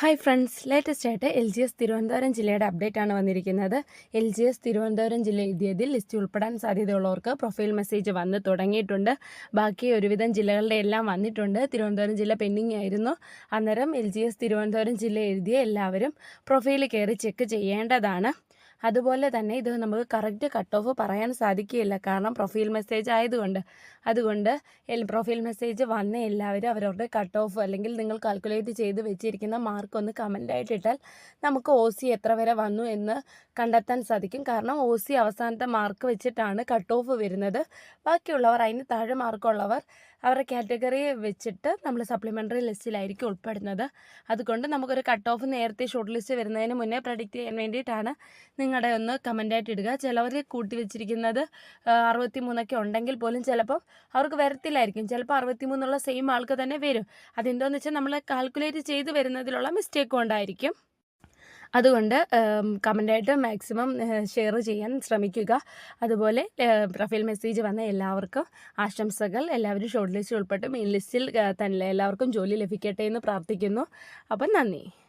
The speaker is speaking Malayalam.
ഹായ് ഫ്രണ്ട്സ് ലേറ്റസ്റ്റ് ആയിട്ട് എൽ ജി എസ് തിരുവനന്തപുരം ജില്ലയുടെ അപ്ഡേറ്റ് ആണ് വന്നിരിക്കുന്നത്. എൽ ജി എസ് തിരുവനന്തപുരം ജില്ല എഴുതിയതിൽ ലിസ്റ്റ് ഉൾപ്പെടാൻ സാധ്യതയുള്ളവർക്ക് പ്രൊഫൈൽ മെസ്സേജ് വന്ന് തുടങ്ങിയിട്ടുണ്ട്. ബാക്കി ഒരുവിധം ജില്ലകളുടെ എല്ലാം വന്നിട്ടുണ്ട്. തിരുവനന്തപുരം ജില്ല പെൻഡിങ് ആയിരുന്നു. അന്നേരം എൽ ജി എസ് തിരുവനന്തപുരം ജില്ല എഴുതിയ എല്ലാവരും പ്രൊഫൈൽ കയറി ചെക്ക് ചെയ്യേണ്ടതാണ്. അതുപോലെ തന്നെ ഇത് നമുക്ക് കറക്റ്റ് കട്ട് ഓഫ് പറയാൻ സാധിക്കുകയില്ല. കാരണം പ്രൊഫൈൽ മെസ്സേജ് ആയതുകൊണ്ട്. അതുകൊണ്ട് പ്രൊഫൈൽ മെസ്സേജ് വന്ന എല്ലാവരും അവരവരുടെ കട്ട് ഓഫ് അല്ലെങ്കിൽ നിങ്ങൾ കാൽക്കുലേറ്റ് ചെയ്ത് വെച്ചിരിക്കുന്ന മാർക്ക് ഒന്ന് കമന്റായിട്ട് ഇട്ടാൽ നമുക്ക് ഒ സി എത്ര വരെ വന്നു എന്ന് കണ്ടെത്താൻ സാധിക്കും. കാരണം ഒ സി അവസാനത്തെ മാർക്ക് വെച്ചിട്ടാണ് കട്ട് ഓഫ് വരുന്നത്. ബാക്കിയുള്ളവർ അതിന് താഴെ മാർക്കുള്ളവർ അവരുടെ കാറ്റഗറി വെച്ചിട്ട് നമ്മൾ സപ്ലിമെന്ററി ലിസ്റ്റിലായിരിക്കും ഉൾപ്പെടുന്നത്. അതുകൊണ്ട് നമുക്കൊരു കട്ട് ഓഫ് നേരത്തെ ഷോർട്ട് ലിസ്റ്റ് വരുന്നതിന് മുന്നേ പ്രഡിക്റ്റ് ചെയ്യാൻ വേണ്ടിയിട്ടാണ് നിങ്ങളുടെ ഒന്ന് കമന്റായിട്ട് ഇടുക. ചിലവർ കൂട്ടി വെച്ചിരിക്കുന്നത് അറുപത്തി മൂന്നൊക്കെ ഉണ്ടെങ്കിൽ പോലും ചിലപ്പോൾ അവർക്ക് വരത്തില്ലായിരിക്കും. ചിലപ്പോൾ അറുപത്തി മൂന്നുള്ള സെയിം ആൾക്ക് തന്നെ വരും. അതെന്തോന്ന് വെച്ചാൽ നമ്മൾ കാൽക്കുലേറ്റ് ചെയ്ത് വരുന്നതിലുള്ള മിസ്റ്റേക്ക് കൊണ്ടായിരിക്കും. അതുകൊണ്ട് കമന്റായിട്ട് മാക്സിമം ഷെയർ ചെയ്യാൻ ശ്രമിക്കുക. അതുപോലെ പ്രൊഫൈൽ മെസ്സേജ് വന്ന എല്ലാവർക്കും ആശംസകൾ. എല്ലാവരും ഷോർട്ട് ലിസ്റ്റിൽ ഉൾപ്പെട്ട് മെയിൻ ലിസ്റ്റിൽ തന്നെ എല്ലാവർക്കും ജോലി ലഭിക്കട്ടെ എന്ന് പ്രാർത്ഥിക്കുന്നു. അപ്പം നന്ദി.